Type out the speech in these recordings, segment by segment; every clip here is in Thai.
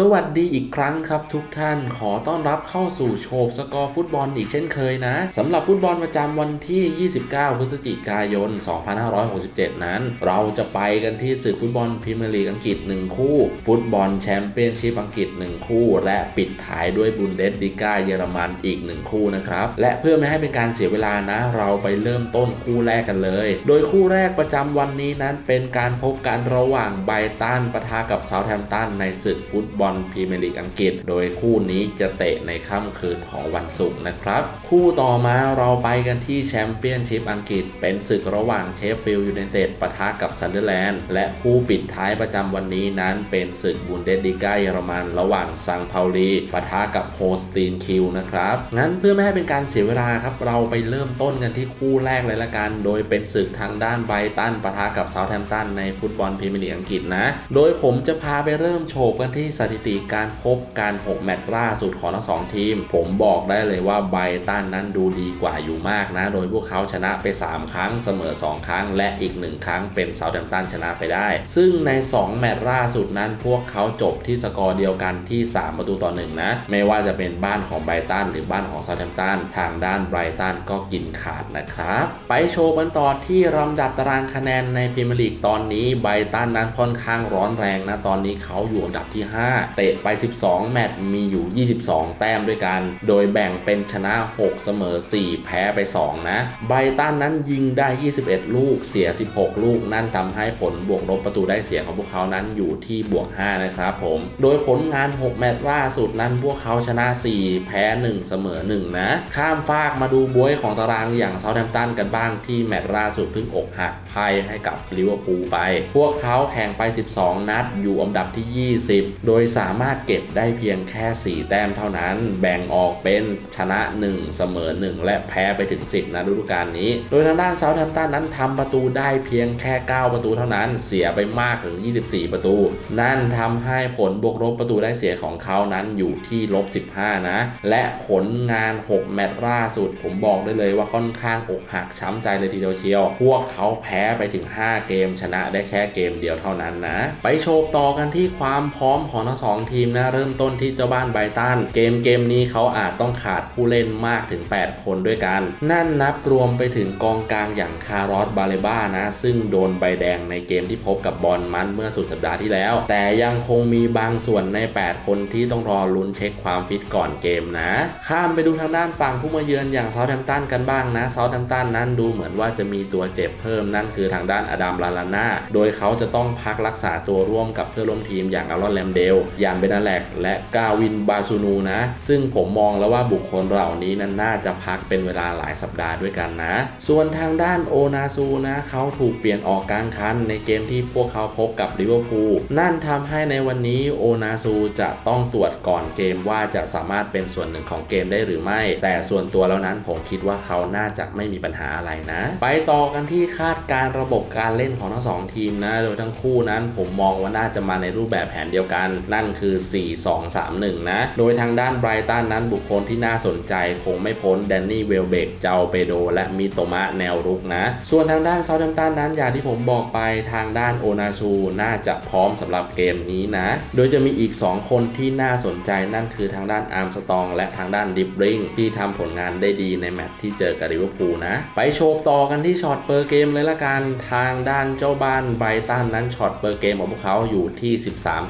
สวัสดีอีกครั้งครับทุกท่านขอต้อนรับเข้าสู่โชว์สกอร์ฟุตบอลอีกเช่นเคยนะสำหรับฟุตบอลประจำวันที่ 29 พฤศจิกายน 2567 นั้น เราจะไปกันที่ศึกฟุตบอลพรีเมียร์ลีกอังกฤษ 1 คู่ ฟุตบอลแชมเปี้ยนชิพอังกฤษ 1 คู่ และปิดท้ายด้วยบุนเดสลิก้าเยอรมันอีก 1 คู่นะครับและเพื่อไม่ให้เป็นการเสียเวลานะ เราไปเริ่มต้นคู่แรกกันเลย โดยคู่แรกประจำวันนี้นั้นเป็นการพบกันระหว่างไบรตันปะทะกับเซาท์แฮมป์ตันในศึกฟุตบอลอลพรีเมียร์ลีกอังกฤษ โดยคู่นี้จะเตะในค่ำคืนของวันศุกร์นะครับ คู่ต่อมาเราไปกันที่แชมเปี้ยนชิพอังกฤษ เป็นศึกระหว่างเชฟฟิลด์ยูไนเต็ดปะทะกับซันเดอร์แลนด์และคู่ปิดท้ายประจำวันนี้นั้นเป็นศึกบุนเดสลิก้าเยอรมันระหว่างซังเปาลีปะทะกับโฮสตีนคิวนะครับ งั้นเพื่อไม่ให้เป็นการเสียเวลาครับ เราไปเริ่มต้นกันที่คู่แรกเลยละกัน โดยเป็นศึกทางด้านไบรตันปะทะกับเซาท์แฮมป์ตันในฟุตบอลพรีเมียร์ลีกอังกฤษนะ โดยผมจะพาไปเริ่มโชว์กันที่สถิิติการพบการ 6 แมตช์ล่าสุดของทั้งสองทีม ผมบอกได้เลยว่าไบรตันนั้นดูดีกว่าอยู่มากนะ โดยพวกเขาชนะไป 3 ครั้งเสมอ 2 ครั้ง และอีก 1 ครั้งเป็นเซาท์แฮมป์ตันชนะไปได้ ซึ่งใน 2 แมตช์ล่าสุดนั้น พวกเขาจบที่สกอร์เดียวกันที่ 3 ประตูต่อ 1 นะ ไม่ว่าจะเป็นบ้านของไบรตันหรือบ้านของเซาท์แฮมป์ตันทางด้านไบรตันก็กินขาดนะครับ ไปโชว์กันต่อที่ลำดับตารางคะแนนในพรีเมียร์ลีกตอนนี้ไบรตันนั้นค่อนข้างร้อนแรงนะตอนนี้เขาอยู่อันดับที่ 5เตะไป 12 แมตช์มีอยู่ 22 แต้มด้วยกัน โดยแบ่งเป็นชนะ 6 เสมอ 4 แพ้ไป 2 นะ ไบตันนั้นยิงได้ 21 ลูก เสีย 16 ลูก นั่นทำให้ผลบวกลบประตูได้เสียของพวกเขานั้นอยู่ที่บวก 5 นะครับผม โดยผลงาน 6 แมตช์ล่าสุดนั้นพวกเขาชนะ 4 แพ้ 1 เสมอ 1 นะ ข้ามฟากมาดูบวยของตารางอย่างเซาท์แฮมป์ตันกันบ้างที่แมตช์ล่าสุดเพิ่งอกหักพ่ให้กับลิเวอร์พูลไป พวกเขาแข่งไป 12 นัดอยู่อันดับที่ 20 โดยสามารถเก็บได้เพียงแค่ 4 แต้มเท่านั้น แบ่งออกเป็นชนะ 1 เสมอ 1 และแพ้ไปถึง 10 นะฤดูกาลนี้ โดยทางด้านเซาท์แฮมป์ตันนั้นทำประตูได้เพียงแค่ 9 ประตูเท่านั้น เสียไปมากถึง 24 ประตู นั่นทำให้ผลบวกลบประตูได้เสียของเขานั้นอยู่ที่ลบ 15 นะ และผลงาน 6 แมตช์ล่าสุด ผมบอกได้เลยว่าค่อนข้างอกหักช้ำใจเลยทีเดียวเชียว พวกเขาแพ้ไปถึง 5 เกม ชนะได้แค่เกมเดียวเท่านั้นนะ ไปโชว์ต่อกันที่ความพร้อมของทั้งสองทีมนะเริ่มต้นที่เจ้าบ้านไบตันเกมเกมนี้เขาอาจต้องขาดผู้เล่นมากถึง 8 คนด้วยกัน นั่นนับรวมไปถึงกองกลางอย่างคารอสบาเลบ้านะ ซึ่งโดนใบแดงในเกมที่พบกับบอลมันเมื่อสุดสัปดาห์ที่แล้ว แต่ยังคงมีบางส่วนใน 8 คนที่ต้องรอลุ้นเช็คความฟิตก่อนเกมนะ ข้ามไปดูทางด้านฝั่งผู้มาเยือนอย่างเซาท์แฮมป์ตันกันบ้างนะเซาท์แฮมป์ตันนั้นดูเหมือนว่าจะมีตัวเจ็บเพิ่มนั่นคือทางด้านอดัมลาลาน่าโดยเขาจะต้องพักรักษาตัวร่วมกับเพื่อนร่วมทีมอย่างอารอนแลมเดลยานเบนาแลกและกาวินบาซูนูนะ ซึ่งผมมองแล้วว่าบุคคลเหล่านี้นั้นน่าจะพักเป็นเวลาหลายสัปดาห์ด้วยกันนะ ส่วนทางด้านโอนาซูนะเขาถูกเปลี่ยนออกกลางคันในเกมที่พวกเขาพบกับลิเวอร์พูลนั่นทำให้ในวันนี้โอนาซูจะต้องตรวจก่อนเกมว่าจะสามารถเป็นส่วนหนึ่งของเกมได้หรือไม่ แต่ส่วนตัวแล้วนั้นผมคิดว่าเขาน่าจะไม่มีปัญหาอะไรนะ ไปต่อกันที่คาดการระบบการเล่นของทั้งสองทีมนะ โดยทั้งคู่นั้นผมมองว่าน่าจะมาในรูปแบบแผนเดียวกันนั่นคือ 4-2-3-1 นะ โดยทางด้านไบรตันนั้นบุคคลที่น่าสนใจคงไม่พ้นแดนนี่เวลเบก เจ้าเปโด และมิโตมะแนวรุกนะ ส่วนทางด้านเซาท์แฮมป์ตันนั้นอย่างที่ผมบอกไปทางด้านโอนาซูน่าจะพร้อมสำหรับเกมนี้นะ โดยจะมีอีก 2 คนที่น่าสนใจนั่นคือทางด้านอาร์มสตองและทางด้านดิบริงที่ทำผลงานได้ดีในแมตช์ที่เจอกับลิเวอร์พูลนะ ไปโชว์ต่อกันที่ช็อตเปอร์เกมเลยละกันทางด้านเจ้าบ้านไบรตันนั้นช็อตเปอร์เกมของพวกเขาอยู่ที่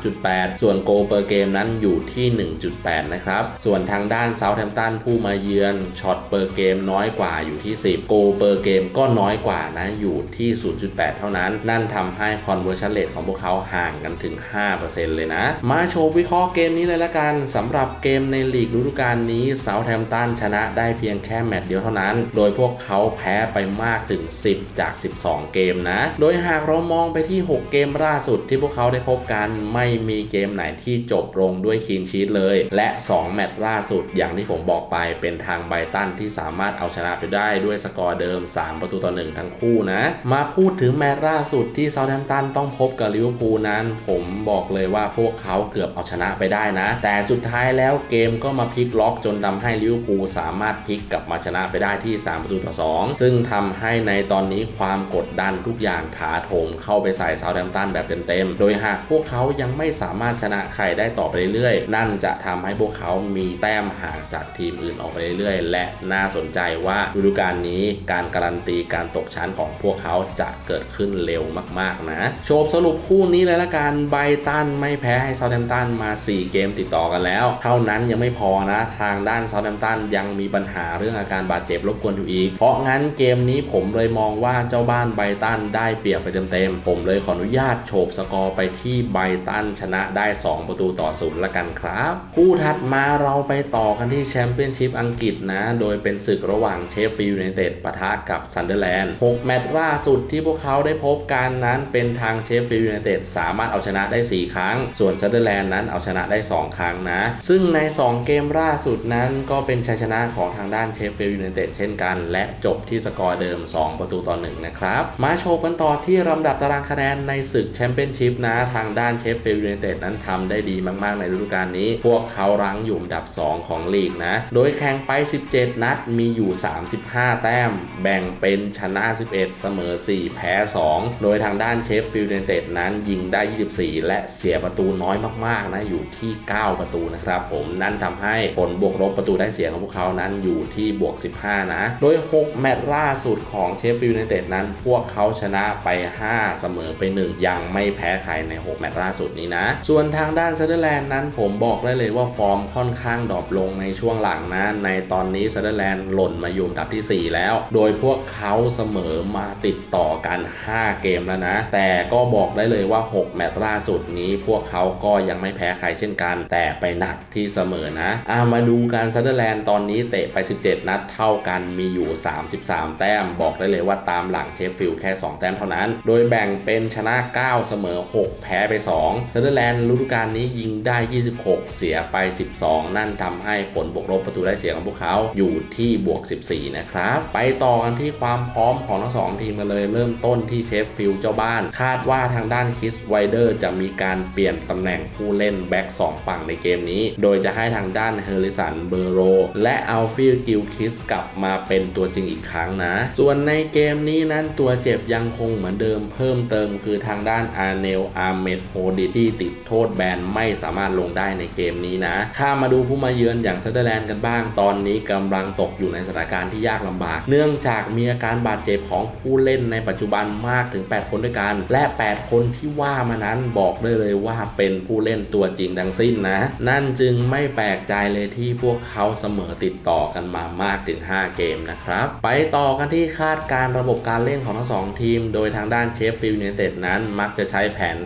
13.8 ส่วนโกเปอร์เกมนั้นอยู่ที่ 1.8 นะครับ ส่วนทางด้านเซาท์แฮมป์ตันผู้มาเยือนช็อตเปอร์เกมน้อยกว่าอยู่ที่ 10 โกเปอร์เกมก็น้อยกว่านะอยู่ที่ 0.8 เท่านั้น นั่นทำให้คอนเวอร์ชันเรทของพวกเขาห่างกันถึง 5%เลยนะ มาโชว์วิเคราะห์เกมนี้เลยละกันสำหรับเกมในลีกฤดูกาลนี้เซาท์แฮมป์ตันชนะได้เพียงแค่แมตช์เดียวเท่านั้น โดยพวกเขาแพ้ไปมากถึง 10 จาก 12 เกมนะ โดยหากเรามองไปที่ 6 เกมล่าสุดที่พวกเขาได้พบกันไม่มีเกมไหนที่จบลงด้วยคีนชีตเลย และ 2 แมตช์ล่าสุดอย่างที่ผมบอกไปเป็นทางไบตันที่สามารถเอาชนะไปได้ด้วยสกอร์เดิม 3 ประตูต่อ 1 ทั้งคู่นะ มาพูดถึงแมตช์ล่าสุดที่เซาท์แฮมป์ตันต้องพบกับลิเวอร์พูลนั้น ผมบอกเลยว่าพวกเขาเกือบเอาชนะไปได้นะ แต่สุดท้ายแล้วเกมก็มาพลิกล็อกจนทำให้ลิเวอร์พูลสามารถพลิกกลับมาชนะไปได้ที่ 3 ประตูต่อ 2 ซึ่งทำให้ในตอนนี้ความกดดันทุกอย่างถาโถมเข้าไปใส่เซาท์แฮมป์ตันแบบเต็มๆโดยหากพวกเขายังไม่สามารถชนะนะใครได้ต่อไปเรื่อยๆ นั่นจะทำให้พวกเขามีแต้มห่างจากทีมอื่นออกไปเรื่อยๆ และน่าสนใจว่าฤดูกาลนี้การการันตีการตกชั้นของพวกเขาจะเกิดขึ้นเร็วมากๆนะโชว์สรุปคู่นี้เลยละกันไบตันไม่แพ้ให้เซาท์แฮมป์ตันมา 4 เกมติดต่อกันแล้ว เท่านั้นยังไม่พอนะทางด้านเซาท์แฮมป์ตันยังมีปัญหาเรื่องอาการบาดเจ็บรบกวนอยู่อีก เพราะงั้นเกมนี้ผมเลยมองว่าเจ้าบ้านไบตันได้เปรียบไปเต็มๆผมเลยขออนุญาตโฉบสกอร์ไปที่ไบตันชนะได้2 ประตูต่อศูนย์ละกันครับ คู่ถัดมาเราไปต่อกันที่แชมเปี้ยนชิพอังกฤษนะ โดยเป็นศึกระหว่างเชฟฟิลด์ยูไนเต็ดปะทะกับซันเดอร์แลนด์6แมตช์ล่าสุดที่พวกเขาได้พบกันนั้นเป็นทางเชฟฟิลด์ยูไนเต็ดสามารถเอาชนะได้ 4 ครั้ง ส่วนซันเดอร์แลนด์นั้นเอาชนะได้ 2 ครั้งนะ ซึ่งใน 2 เกมล่าสุดนั้นก็เป็นชัยชนะของทางด้านเชฟฟิลด์ยูไนเต็ดเช่นกัน และจบที่สกอร์เดิม 2 ประตูต่อ1นะครับ มาโชว์กันต่อที่ลำดับตารางคะแนนในศึกแชมเปี้ยนชิพนะ ทางด้านเชฟฟิลด์ยูไนเต็ดนั้นทำได้ดีมากๆในฤดูกาลนี้ พวกเขารั้งอยู่อันดับ 2 ของลีกนะ โดยแข่งไป 17 นัดมีอยู่ 35 แต้ม แบ่งเป็นชนะ 11 เสมอ 4 แพ้ 2 โดยทางด้านเชฟฟิลด์ยูไนเต็ดนั้นยิงได้ 24 และเสียประตูน้อยมากๆนะอยู่ที่ 9 ประตูนะครับผมนั่นทำให้ผลบวกลบประตูได้เสียของพวกเขานั้นอยู่ที่บวก 15 นะ โดย 6 แมตช์ล่าสุดของเชฟฟิลด์ยูไนเต็ดนั้น พวกเขาชนะไป 5 เสมอไป 1 ยังไม่แพ้ใครใน 6 แมตช์ล่าสุดนี้นะ ส่วนทางด้านเซเดอร์แลนด์นั้นผมบอกได้เลยว่าฟอร์มค่อนข้างดรอปลงในช่วงหลังนะ ในตอนนี้เซเดอร์แลนด์หล่นมาอยู่อันดับที่ 4 แล้ว โดยพวกเขาเสมอมาติดต่อกัน 5 เกมแล้วนะ แต่ก็บอกได้เลยว่า 6 แมตช์ล่าสุดนี้ พวกเขาก็ยังไม่แพ้ใครเช่นกัน แต่ไปหนักที่เสมอนะอามาดูกันเซเดอร์แลนด์ตอนนี้เตะไป 17 นัดเท่ากันมีอยู่ 33 แต้ม บอกได้เลยว่าตามหลังเชฟฟิลด์แค่ 2 แต้มเท่านั้น โดยแบ่งเป็นชนะ 9 เสมอ 6 แพ้ไป2เซเดอร์แลนด์ฤดูกาลนี้ยิงได้ 26 เสียไป 12 นั่นทำให้ผลบวกลบประตูได้เสียของพวกเขาอยู่ที่บวก 14 นะครับ ไปต่อกันที่ความพร้อมของทั้งสองทีมกันเลยเริ่มต้นที่เชฟฟิลด์เจ้าบ้าน คาดว่าทางด้านคิสไวเดอร์จะมีการเปลี่ยนตำแหน่งผู้เล่นแบ็ก2ฝั่งในเกมนี้ โดยจะให้ทางด้านเฮอริสันเบอร์โร และอัลฟิลกิลคิสกลับมาเป็นตัวจริงอีกครั้งนะ ส่วนในเกมนี้นั้นตัวเจ็บยังคงเหมือนเดิมเพิ่มเติมคือทางด้านอาร์เนลอาร์เมดโฮดิที่ติดโทษแบนไม่สามารถลงได้ในเกมนี้นะ ข้ามาดูผู้มาเยือนอย่างเซเดอร์แลนด์กันบ้าง ตอนนี้กำลังตกอยู่ในสถานการณ์ที่ยากลำบาก เนื่องจากมีอาการบาดเจ็บของผู้เล่นในปัจจุบันมากถึง 8 คนด้วยกัน และ 8 คนที่ว่ามานั้นบอกได้เลยว่าเป็นผู้เล่นตัวจริงทั้งสิ้นนะ นั่นจึงไม่แปลกใจเลยที่พวกเขาเสมอติดต่อกันมามากถึง 5 เกมนะครับ ไปต่อกันที่คาดการระบบการเล่นของทั้งสองทีม โดยทางด้านเชฟฟิลด์ยูไนเต็ดนั้นมักจะใช้แผน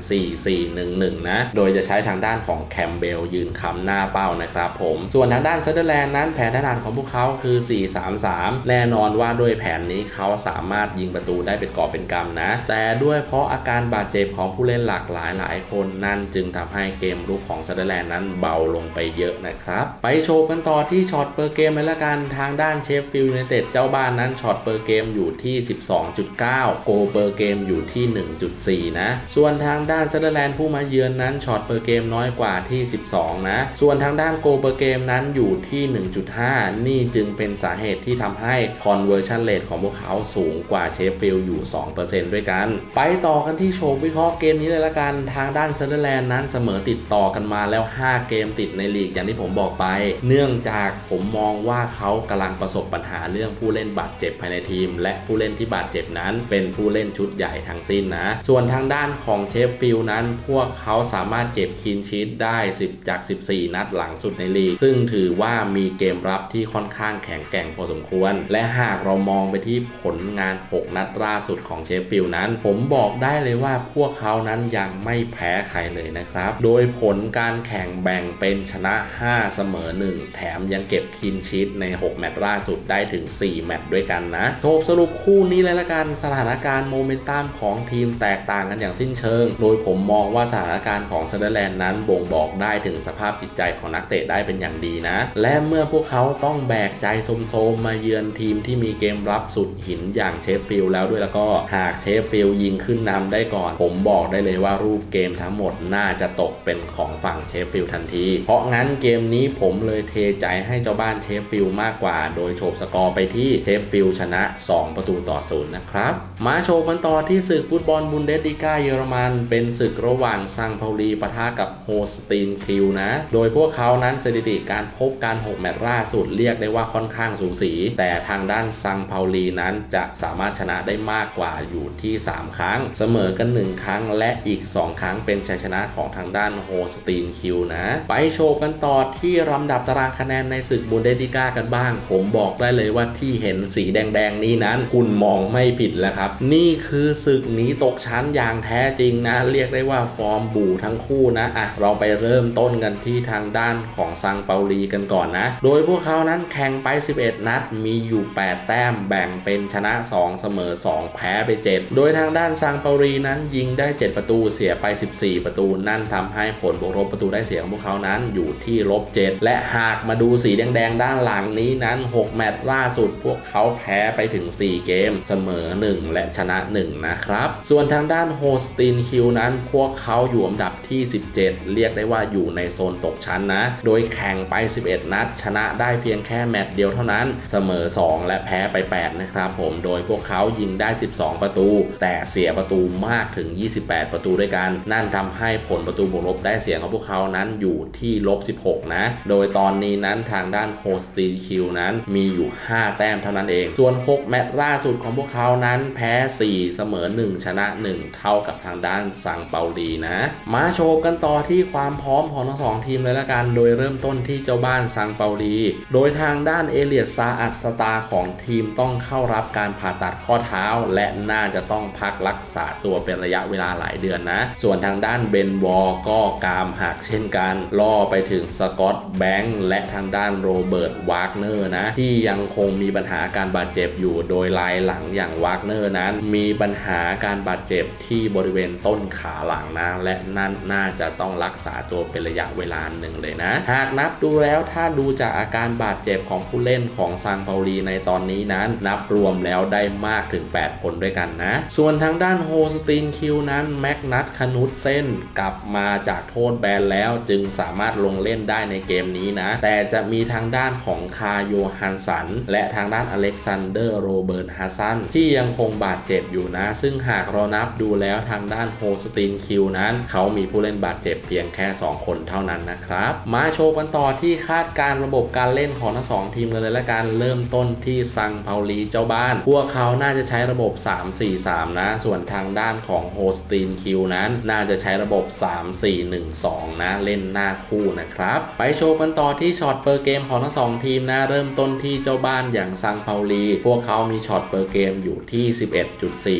4-4-1-1 นะ โดยจะใช้ทางด้านของแคมเบลยืนคำหน้าเป้านะครับผม ส่วนทางด้านเซเดอร์แลนด์นั้นแผนถนัดของพวกเขาคือ 4-3-3 แน่นอนว่าด้วยแผนนี้เขาสามารถยิงประตูได้เป็นกอบเป็นกำนะ แต่ด้วยเพราะอาการบาดเจ็บของผู้เล่นหลากหลายหลายคนนั่นจึงทำให้เกมรุกของเซเดอร์แลนด์นั้นเบาลงไปเยอะนะครับ ไปโชว์กันต่อที่ช็อตเปอร์เกมเลยละกันทางด้านเชฟฟิลด์ยูไนเต็ดเจ้าบ้านนั้นช็อตเปอร์เกมอยู่ที่ 12.9 โกเปอร์เกมอยู่ที่ 1.4 นะ ส่วนทางด้านเซเดอร์แลนด์ผู้มาเยือนนั้นช็อตเปอร์เกมน้อยกว่าที่ 12 นะ ส่วนทางด้านโกเปอร์เกมนั้นอยู่ที่ 1.5 นี่จึงเป็นสาเหตุที่ทำให้ conversion rate ของพวกเขาสูงกว่าเชฟฟิลด์อยู่ 2%ด้วยกัน ไปต่อกันที่โชว์วิเคราะห์เกมนี้เลยละกัน ทางด้านเซเดอร์แลนด์นั้นเสมอติดต่อกันมาแล้ว 5 เกมติดในลีกอย่างที่ผมบอกไป เนื่องจากผมมองว่าเขากำลังประสบปัญหาเรื่องผู้เล่นบาดเจ็บภายในทีม และผู้เล่นที่บาดเจ็บนั้น เป็นผู้เล่นชุดใหญ่ทั้งสิ้นนะ ส่วนทางด้านของเชฟฟิลด์นั้นพวกเขาสามารถเก็บคีนชีตได้ 10 จาก 14 นัดหลังสุดในลีก ซึ่งถือว่ามีเกมรับที่ค่อนข้างแข็งแกร่งพอสมควร และหากเรามองไปที่ผลงาน 6 นัดล่าสุดของเชฟฟิลด์นั้น ผมบอกได้เลยว่าพวกเขานั้นยังไม่แพ้ใครเลยนะครับ โดยผลการแข่งแบ่งเป็นชนะ 5 เสมอ 1 แถมยังเก็บคีนชีตใน 6 แมตช์ล่าสุดได้ถึง 4 แมตช์ด้วยกันนะโทบสรุปคู่นี้เลยละกันสถานการณ์โมเมนตัมของทีมแตกต่างกันอย่างสิ้นเชิง โดยผมมองว่าสถานการณ์ของเซเดร์แลนด์นั้นบ่งบอกได้ถึงสภาพจิตใจของนักเตะได้เป็นอย่างดีนะ และเมื่อพวกเขาต้องแบกใจโซมมาเยือนทีมที่มีเกมรับสุดหินอย่างเชฟฟิลด์แล้วด้วยแล้วก็หากเชฟฟิลด์ยิงขึ้นนำได้ก่อน ผมบอกได้เลยว่ารูปเกมทั้งหมดน่าจะตกเป็นของฝั่งเชฟฟิลด์ทันที เพราะงั้นเกมนี้ผมเลยเทใจให้เจ้าบ้านเชฟฟิลด์มากกว่า โดยโฉบสกอร์ไปที่เชฟฟิลด์ชนะ 2 ประตูต่อศูนย์นะครับมาโชว์กันต่อที่ศึกฟุตบอลบุนเดสลิก้าเยอรมัน เป็นศึกระหว่างซังเปาลีปะะทะกับโฮสตีนคิวนะ โดยพวกเขานั้นสถิติการพบการ 6 แมตช์ล่าสุดเรียกได้ว่าค่อนข้างสูสี แต่ทางด้านซังเปาลีนั้นจะสามารถชนะได้มากกว่าอยู่ที่ 3 ครั้ง เสมอกัน 1 ครั้งและอีก 2 ครั้งเป็นชัยชนะของทางด้านโฮสตีนคิวนะ ไปโชว์กันต่อที่ลำดับตารางคะแนนในศึกบูนเดสลิก้ากันบ้าง ผมบอกได้เลยว่าที่เห็นสีแดงๆนี้นั้น คุณมองไม่ผิดแล้วครับ นี่คือศึกหนีตกชั้นอย่างแท้จริงนะ เรียกได้ว่าฟอร์มบูทั้งคู่นะอะเราไปเริ่มต้นกันที่ทางด้านของซังเปาลีกันก่อนนะ โดยพวกเขานั้นแข่งไป 11 นัดมีอยู่ 8 แต้มแบ่งเป็นชนะ 2 เสมอ 2 แพ้ไป 7 โดยทางด้านซังเปาลีนั้นยิงได้ 7 ประตูเสียไป 14 ประตู นั่นทำให้ผลบวกลบประตูได้เสียของพวกเขานั้นอยู่ที่ลบ 7 และหากมาดูสีแดงๆ ด้านหลังนี้นั้น 6 แมตช์ล่าสุด พวกเขาแพ้ไปถึง 4 เกม เสมอ 1 และชนะ 1 นะครับ ส่วนทางด้านโฮสตินคิวนั้นพวกเขาอยู่อันดับที่17เรียกได้ว่าอยู่ในโซนตกชั้นนะ โดยแข่งไป 11 นัด ชนะได้เพียงแค่แมตช์เดียวเท่านั้น เสมอ 2 และแพ้ไป 8 นะครับผม โดยพวกเขายิงได้ 12 ประตู แต่เสียประตูมากถึง 28 ประตูด้วยกัน นั่นทำให้ผลประตูบวกลบได้เสียของพวกเขานั้นอยู่ที่ลบ 16 นะ โดยตอนนี้นั้นทางด้านโฮสตีนคิวนั้นมีอยู่ 5 แต้มเท่านั้นเอง ส่วน 6 แมตช์ล่าสุดของพวกเขานั้นแพ้ 4 เสมอ 1 ชนะ 1 เท่ากับทางด้านซังเปาลีนะ มาโชว์กันต่อที่ความพร้อมของทั้งสองทีมเลยละกัน โดยเริ่มต้นที่เจ้าบ้านซังเปาลี โดยทางด้านเอเลียดซาอัดสตาของทีมต้องเข้ารับการผ่าตัดข้อเท้า และน่าจะต้องพักรักษาตัวเป็นระยะเวลาหลายเดือนนะ ส่วนทางด้านเบนวอลก็กามหักเช่นกัน ล่อไปถึงสกอตแบงค์และทางด้านโรเบิร์ตวากเนอร์นะ ที่ยังคงมีปัญหาการบาดเจ็บอยู่โดยลายหลังอย่างวากเนอร์นั้น มีปัญหาการบาดเจ็บที่บริเวณต้นขาหลังนะและนั่นน่าจะต้องรักษาตัวเป็นระยะเวลาหนึ่งเลยนะ หากนับดูแล้วถ้าดูจากอาการบาดเจ็บของผู้เล่นของซังเปาลีในตอนนี้นั้น นับรวมแล้วได้มากถึง 8 คนด้วยกันนะ ส่วนทางด้านโฮสตินคิวนั้นแม็กนัทคนุตเส้นกลับมาจากโทษแบนแล้วจึงสามารถลงเล่นได้ในเกมนี้นะ แต่จะมีทางด้านของคาโยฮันสัน และทางด้านอเล็กซานเดอร์โรเบิร์ตฮัสซันที่ยังคงบาดเจ็บอยู่นะ ซึ่งหากเรานับดูแล้วทางด้านโฮสตินคิวนั้น เขามีผู้เล่นบาดเจ็บเพียงแค่ 2 คนเท่านั้นนะครับ มาโชว์กันต่อที่คาดการระบบการเล่นของทั้งสองทีมกันเลยละกันเริ่มต้นที่ซังเปาลีเจ้าบ้าน พวกเขาน่าจะใช้ระบบ 3-4-3 นะ ส่วนทางด้านของโฮสตินคิวนั้นน่าจะใช้ระบบ 3-4-1-2 นะ เล่นหน้าคู่นะครับ ไปโชว์กันต่อที่ช็อตเปอร์เกมของทั้งสองทีมนะ เริ่มต้นที่เจ้าบ้านอย่างซังเปาลี พวกเขามีช็อตเปอร์เกมอยู่ที่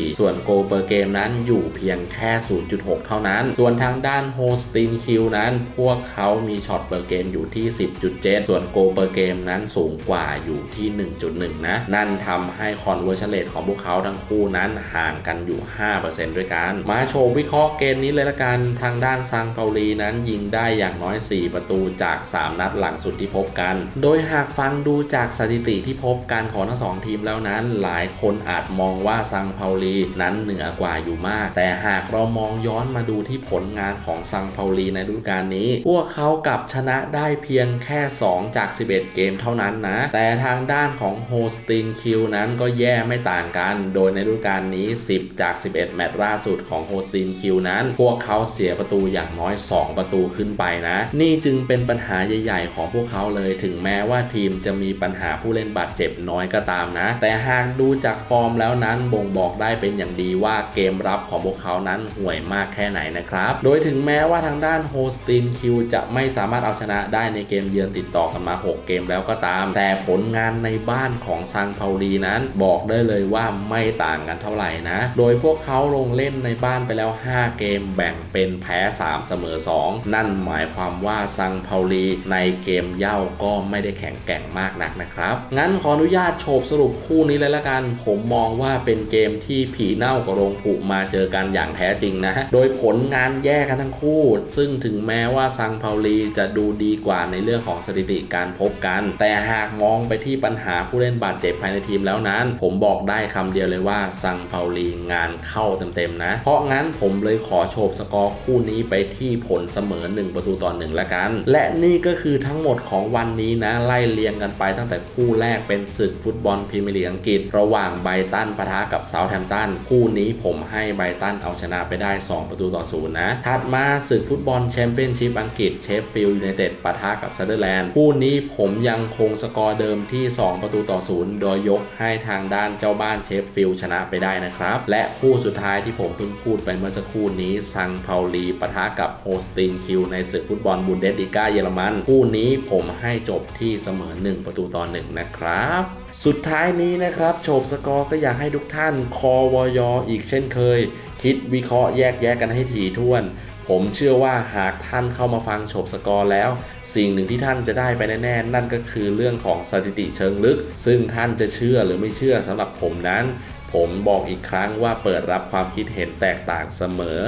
11.4 ส่วนโกเปอร์เกมนั้นอยู่เพียงแค่ 0.6 เท่านั้น ส่วนทางด้านโฮสตินคิวนั้น พวกเขามีช็อตเปอร์เกมอยู่ที่ 10.7 ส่วนโกเปอร์เกมนั้นสูงกว่าอยู่ที่ 1.1 นะ นั่นทำให้คอนเวอร์ชันเรทของพวกเขาทั้งคู่นั้นห่างกันอยู่ 5%ด้วยกัน มาโชว์วิเคราะห์เกมนี้เลยละกัน ทางด้านซังเปาลีนั้นยิงได้อย่างน้อย 4 ประตูจาก 3 นัดหลังสุดที่พบกัน โดยหากฟังดูจากสถิติที่พบกันของทั้งสองทีมแล้วนั้น หลายคนอาจมองว่าซังเปาลีนั้นเหนือกว่าอยู่มาก แต่หากเรามองย้อนมาดูที่ผลงานของซังเปาลีในฤดูกาลนี้ พวกเขากลับชนะได้เพียงแค่ 2 จาก 11 เกมเท่านั้นนะ แต่ทางด้านของโฮสตินคิวนั้นก็แย่ไม่ต่างกัน โดยในฤดูกาลนี้ 10 จาก 11 แมตช์ล่าสุดของโฮสตินคิวนั้น พวกเขาเสียประตูอย่างน้อย 2 ประตูขึ้นไปนะ นี่จึงเป็นปัญหาใหญ่ ๆ ของพวกเขาเลยถึงแม้ว่าทีมจะมีปัญหาผู้เล่นบาดเจ็บน้อยก็ตามนะ แต่หากดูจากฟอร์มแล้วนั้นบ่งบอกได้เป็นอย่างดีว่าเกมรับของพวกเขานั้นห่วยมากแค่ไหนนะครับ โดยถึงแม้ว่าทางด้านโฮสตินคิวจะไม่สามารถเอาชนะได้ในเกมเยือนติดต่อกันมา 6 เกมแล้วก็ตาม แต่ผลงานในบ้านของซังเปาลีนั้นบอกได้เลยว่าไม่ต่างกันเท่าไหร่นะ โดยพวกเขาลงเล่นในบ้านไปแล้ว 5 เกมแบ่งเป็นแพ้ 3 เสมอ 2 นั่นหมายความว่าซังเปาลีในเกมเย่าก็ไม่ได้แข็งแกร่งมากนักนะครับ งั้นขออนุญาตโฉบสรุปคู่นี้เลยละกัน ผมมองว่าเป็นเกมที่ผีเน่ากับโรงผุมาเจอกันอย่างแท้จริงนะ โดยผลงานแย่กันทั้งคู่ ซึ่งถึงแม้ว่าซังเปาลีจะดูดีกว่าในเรื่องของสถิติการพบกัน แต่หากมองไปที่ปัญหาผู้เล่นบาดเจ็บภายในทีมแล้วนั้น ผมบอกได้คำเดียวเลยว่าซังเปาลีงานเข้าเต็มๆนะ เพราะงั้นผมเลยขอโฉบสกอร์คู่นี้ไปที่ผลเสมอ 1 ประตูต่อหนึ่งละกัน และนี่ก็คือทั้งหมดของวันนี้นะ ไล่เรียงกันไปตั้งแต่คู่แรกเป็นศึกฟุตบอลพรีเมียร์ลีกอังกฤษ ระหว่างไบตันปะทะกับเซาท์แฮมป์ตันคู่นี้ผมให้ไบตันเอาชนะไปได้ 2 ประตูต่อศูนย์นะถัดมาาศึกฟุตบอลแชมเปี้ยนชิพอังกฤษเชฟฟิลด์ยูไนเต็ดปะทะกับซันเดอร์แลนด์คู่นี้ผมยังคงสกอร์เดิมที่ 2 ประตูต่อศูนย์โดยยกให้ทางด้านเจ้าบ้านเชฟฟิลด์ชนะไปได้นะครับ และคู่สุดท้ายที่ผมเพิ่งพูดไปเมื่อสักครู่นี้ซังเปาลีปะทะกับโฮสตินคิวในศึกฟุตบอลบุนเดสลิก้าเยอรมันคู่นี้ผมให้จบที่เสมอ 1 ประตูต่อ1นะครับสุดท้ายนี้นะครับโฉบสกอร์ก็อยากให้ทุกท่านคอวอยอีกเช่นเคย คิดวิเคราะห์แยกแยะกันให้ถี่ถ้วน ผมเชื่อว่าหากท่านเข้ามาฟังโฉบสกอร์แล้ว สิ่งหนึ่งที่ท่านจะได้ไปแน่ๆ นั่นก็คือเรื่องของสถิติเชิงลึก ซึ่งท่านจะเชื่อหรือไม่เชื่อสำหรับผมนั้น ผมบอกอีกครั้งว่าเปิดรับความคิดเห็นแตกต่างเสมอ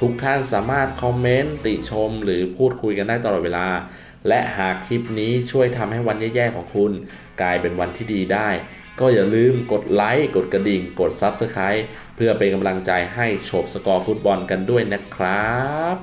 ทุกท่านสามารถคอมเมนต์ติชมหรือพูดคุยกันได้ตลอดเวลา และหากคลิปนี้ช่วยทำให้วันแย่ๆของคุณ กลายเป็นวันที่ดีได้ ก็อย่าลืมกดไลค์ กดกระดิ่ง กด Subscribe เพื่อเป็นกำลังใจให้โฉบสกอร์ฟุตบอลกันด้วยนะครับ